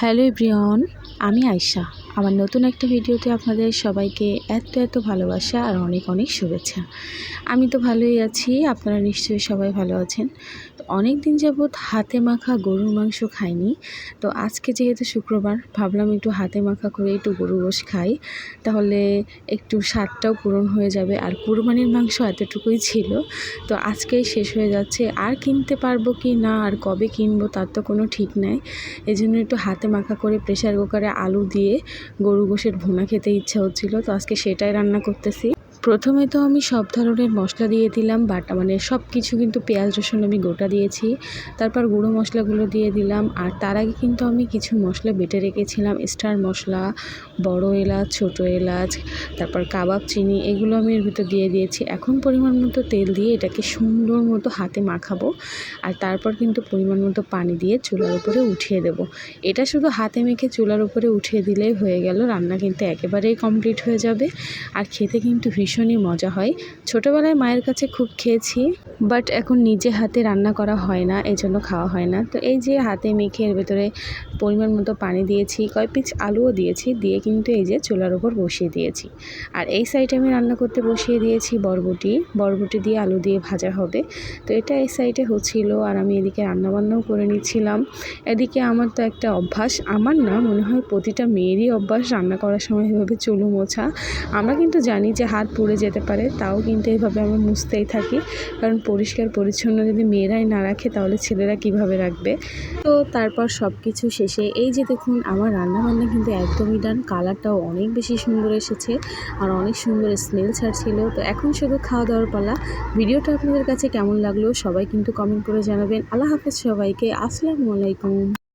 Hello everyone আমি আয়শা। আমার নতুন একটা ভিডিওতে আপনাদের সবাইকে এত এত ভালোবাসা আর অনেক অনেক শুভেচ্ছা। আমি তো ভালোই আছি, আপনারা নিশ্চয়ই সবাই ভালো আছেন। তো অনেক দিন যাবৎ হাতে মাখা গরুর মাংস খাইনি। তো আজকে যেহেতু শুক্রবার, ভাবলাম একটু হাতে মাখা করে একটু গরু গোশ খাই। তাহলে একটু স্বাদটাও পূরণ হয়ে যাবে। আর কুরবানির মাংস এতটুকুই ছিল। তো আজকেই শেষ হয়ে যাচ্ছে। আর কিনতে পারব কি না, আর কবে কিনবো তার তো কোনো ঠিক নাই। এই জন্য একটু হাতে মাখা করে প্রেশার কুকারে আলু দিয়ে গরু গোশের ভুনা খেতে ইচ্ছা হচ্ছিল তো আজকে সেটাই রান্না করতেছি। প্রথমে তো আমি সব ধরনের মশলা দিয়ে দিলাম, বাটা মানে সব কিছু কিন্তু পেঁয়াজ, রসুন আমি গোটা দিয়েছি। তারপর গুঁড়ো মশলাগুলো দিয়ে দিলাম, আর তার আগে কিন্তু আমি কিছু মশলা বেটে রেখেছিলাম, স্টার মশলা, বড় এলাচ, ছোট এলাচ, তারপর কাবাব, চিনি, এগুলো আমি এর ভিতর দিয়ে দিয়েছি। এখন পরিমাণ মতো তেল দিয়ে এটাকে সুন্দর মতো হাতে মাখাবো, আর তারপর কিন্তু পরিমাণ মতো পানি দিয়ে চুলার উপরে উঠিয়ে দেব। এটা শুধু হাতে মেখে চুলার উপরে উঠিয়ে দিলেই হয়ে গেল, রান্না কিন্তু একেবারেই কমপ্লিট হয়ে যাবে, আর খেতে কিন্তু ভীষণই মজা হয়। ছোটোবেলায় মায়ের কাছে খুব খেয়েছি বাট এখন নিজে হাতে রান্না করা হয় না এই জন্য খাওয়া হয় না। তো এই যে হাতে মেখে এর ভেতরে পরিমাণ মতো পানি দিয়েছি কয়েক পিস আলুও দিয়েছি, দিয়ে কিন্তু এই যে চুলার ওপর বসিয়ে দিয়েছি। আর এই সাইডে আমি রান্না করতে বসিয়ে দিয়েছি বরবটি। বরবটি দিয়ে আলু দিয়ে ভাজা হবে। তো এটা এই সাইডে হচ্ছিল আর আমি এদিকে রান্নাবান্নাও করে নিচ্ছিলাম। এদিকে আমার তো একটা অভ্যাস, আমার না মনে হয় প্রতিটা মেয়েরই অভ্যাস রান্না করার সময় এভাবে চুলো মোছা। আমরা কিন্তু জানি যে হাত পুড়ে যেতে পারে, তাও কিন্তু এইভাবে আমরা মুছতেই থাকি। কারণ পরিষ্কার পরিচ্ছন্ন যদি মেয়েরাই না রাখে, তাহলে ছেলেরা কীভাবে রাখবে? তো তারপর সব কিছু শেষে, এই যে দেখুন, আমার রান্নাবান্না কিন্তু একদমই ডান কালারটাও অনেক বেশি সুন্দর এসেছে আর অনেক সুন্দর স্মেল ছাড়ছিল। তো এখন শুধু খাওয়া দাওয়ার পালা। ভিডিওটা আপনাদের কাছে কেমন লাগল, সবাই কিন্তু কমেন্ট করে জানাবেন। আল্লাহ হাফেজ সবাইকে, আসসালামু আলাইকুম।